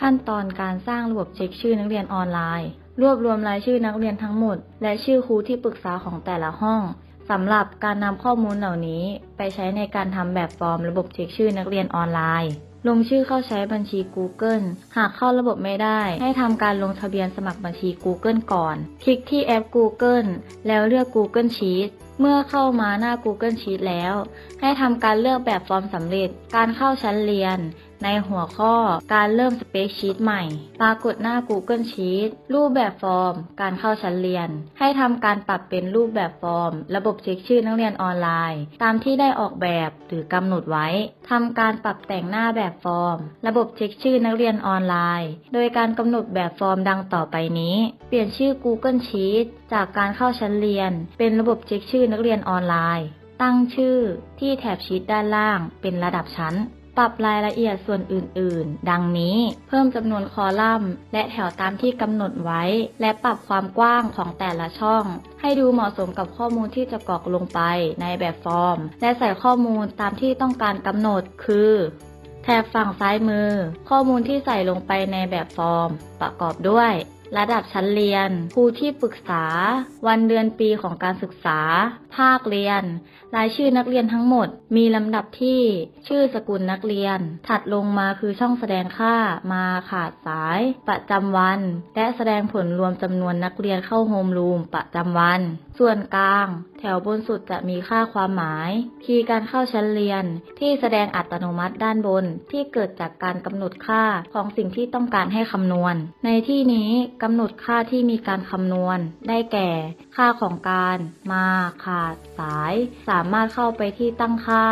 ขั้นตอนการสร้างระบบเช็คชื่อนักเรียนออนไลน์ รวบรวมรายชื่อนักเรียนทั้งหมด และชื่อครูที่ปรึกษาของแต่ละห้องสำหรับการนำข้อมูลเหล่านี้ไปใช้ในการทำแบบฟอร์มระบบเช็คชื่อนักเรียนออนไลน์ ลงชื่อเข้าใช้บัญชี Google หากเข้าระบบไม่ได้ ให้ทำการลงทะเบียนสมัครบัญชี Google ก่อน คลิกที่แอป Google แล้วเลือก Google Sheet เมื่อเข้ามาหน้า Google Sheet แล้ว ให้ทำการเลือกแบบฟอร์มสำเร็จ การเข้าชั้นเรียน ในหัวข้อการเริ่มสเปคชีตใหม่ ปรากฏหน้า Google Sheet รูปแบบฟอร์ม การเข้าชั้นเรียน ให้ทำการปรับเป็นรูปแบบฟอร์ม ระบบเช็คชื่อนักเรียนออนไลน์ ตามที่ได้ออกแบบหรือกำหนดไว้ทำการปรับแต่งหน้าแบบฟอร์ม ระบบเช็คชื่อนักเรียนออนไลน์ โดยการกำหนดแบบฟอร์มดังต่อไปนี้ เปลี่ยนชื่อ Google Sheet จากการเข้าชั้นเรียน เป็นระบบเช็คชื่อนักเรียนออนไลน์ ตั้งชื่อที่แถบชีตด้านล่างเป็นระดับชั้น ปรับรายละเอียดส่วนอื่นๆ ดังนี้ เพิ่มจำนวนคอลัมน์ และแถวตามที่กำหนดไว้ และปรับความกว้างของแต่ละช่อง ให้ดูเหมาะสมกับข้อมูลที่จะกรอกลงไปในแบบฟอร์ม และใส่ข้อมูลตามที่ต้องการกำหนด คือแถบฝั่งซ้ายมือ ข้อมูลที่ใส่ลงไปในแบบฟอร์ม ประกอบด้วย ระดับชั้นเรียน ครูที่ปรึกษา วันเดือนปีของการศึกษาภาคเรียน รายชื่อนักเรียนทั้งหมด มีลำดับที่ชื่อสกุลนักเรียน ถัดลงมาคือช่องแสดงค่ามาขาดสาย ประจำวัน และแสดงผลรวมจำนวนนักเรียนเข้าโฮมรูมประจำวัน ส่วนกลาง แถวบนสุดจะมีค่าความหมาย คีย์การเข้าชั้นเรียน ที่แสดงอัตโนมัติด้านบนที่เกิดจากการกำหนดค่าของสิ่งที่ต้องการให้คำนวณ ในที่นี้กำหนดค่าที่มีการคำนวณ ได้แก่ ค่าของการมาขาขาดสาย สามารถเข้าไปที่ตั้งค่า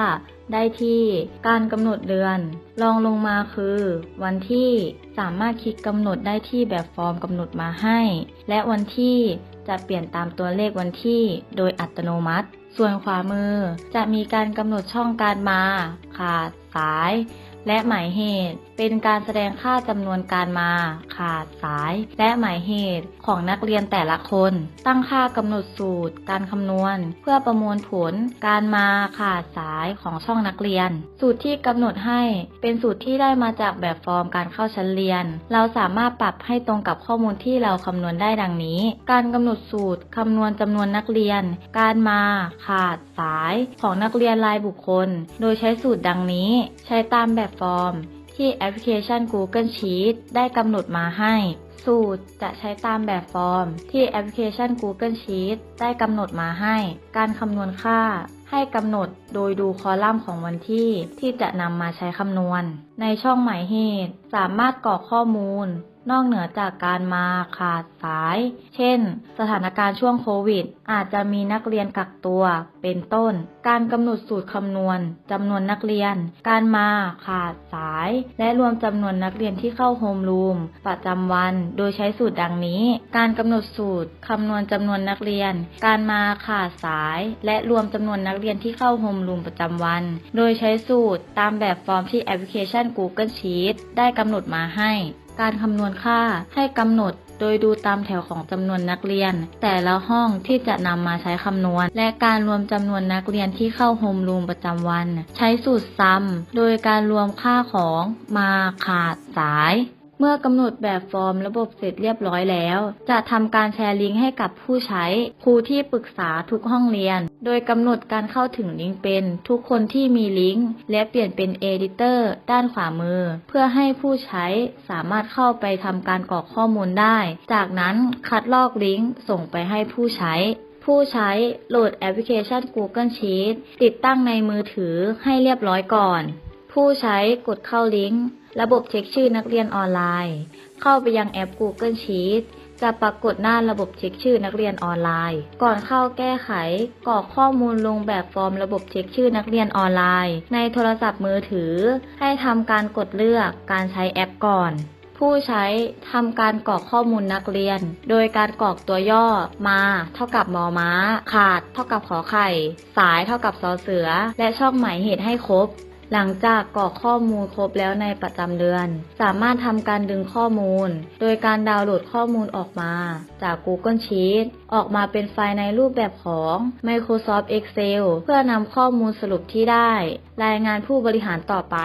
ได้ที่การกำหนดเดือนรองลงมาคือ วันที่สามารถคลิกกำหนดได้ที่แบบฟอร์มกำหนดมาให้ และวันที่จะเปลี่ยนตามตัวเลขวันที่โดยอัตโนมัติ ส่วนขวามือจะมีการกำหนดช่องการมา ขาดสาย และหมายเหตุ เป็นการแสดงค่าจำนวนการมา ขาดสาย และหมายเหตุของนักเรียนแต่ละคน ตั้งค่ากำหนดสูตร การคำนวณ เพื่อประมวลผล การมาขาดสายของช่องนักเรียน สูตรที่กำหนดให้เป็นสูตรที่ได้มาจากแบบฟอร์มการเข้าชั้นเรียน เราสามารถปรับให้ตรงกับข้อมูลที่เราคำนวณได้ดังนี้ การกำหนดสูตรคำนวณจำนวนนักเรียน การมาขาดสายของนักเรียนรายบุคคล โดยใช้สูตรดังนี้ ใช้ตามแบบฟอร์ม ที่แอปพลิเคชัน Google Sheets ได้กำหนดมาให้ สูตรจะใช้ตามแบบฟอร์ม ที่แอปพลิเคชัน Google Sheets ได้กำหนดมาให้ การคำนวณค่าให้กำหนดโดยดูคอลัมน์ของวันที่ที่จะนำมาใช้คำนวณ ในช่องหมายเหตุ สามารถกรอกข้อมูล นอกเหนือจากการมาขาดสาย เช่น สถานการณ์ช่วงโควิด อาจจะมีนักเรียนกักตัว เป็นต้น การกำหนดสูตรคำนวณจำนวนนักเรียน การมาขาดสาย และรวมจำนวนนักเรียนที่เข้าโฮมรูมประจำวัน โดยใช้สูตรดังนี้ การกำหนดสูตรคำนวณจำนวนนักเรียน การมาขาดสาย และรวมจำนวนนักเรียนที่เข้าโฮมรูมประจำวัน โดยใช้สูตรตามแบบฟอร์มที่แอปพลิเคชัน Google Sheet ได้กำหนดมาให้ การคำนวณค่าให้กำหนดโดยดูตามแถวของจำนวนนักเรียน แต่ละห้องที่จะนำมาใช้คำนวณ และการรวมจำนวนนักเรียนที่เข้าโฮมรูมประจำวัน ใช้สูตรซ้ำโดยการรวมค่าของมาขาดสาย เมื่อกำหนดแบบฟอร์มระบบเสร็จเรียบร้อยแล้ว จะทำการแชร์ลิงก์ให้กับผู้ใช้ครูที่ปรึกษาทุกห้องเรียน โดยกำหนดการเข้าถึงลิงก์เป็นทุกคนที่มีลิงก์และเปลี่ยนเป็นเอดิเตอร์ด้านขวามือ เพื่อให้ผู้ใช้สามารถเข้าไปทำการกรอกข้อมูลได้ จากนั้นคัดลอกลิงก์ส่งไปให้ผู้ใช้ผู้ใช้โหลดแอปพลิเคชัน Google Sheets ติดตั้งในมือถือให้เรียบร้อยก่อน ผู้ใช้กดเข้าลิงก์ ระบบเช็คชื่อนักเรียนออนไลน์ เข้าไปยังแอป Google Sheets จะปรากฏหน้าระบบเช็คชื่อนักเรียนออนไลน์ ก่อนเข้าแก้ไขกรอกข้อมูลลงแบบฟอร์มระบบเช็คชื่อนักเรียนออนไลน์ ในโทรศัพท์มือถือ ให้ทำการกดเลือกการใช้แอปก่อน ผู้ใช้ทำการกรอกข้อมูลนักเรียน โดยการกรอกตัวย่อมา เท่ากับมอม้า ขาด เท่ากับขอไข่ สายเท่ากับซอเสือ และช่องหมายเหตุให้ครบ หลังจากกรอกข้อมูลครบแล้วในประจำเดือน สามารถทำการดึงข้อมูล โดยการดาวน์โหลดข้อมูลออกมา จาก Google Sheet ออกมาเป็นไฟล์ในรูปแบบของ Microsoft Excel เพื่อนำข้อมูลสรุปที่ได้ รายงานผู้บริหารต่อไป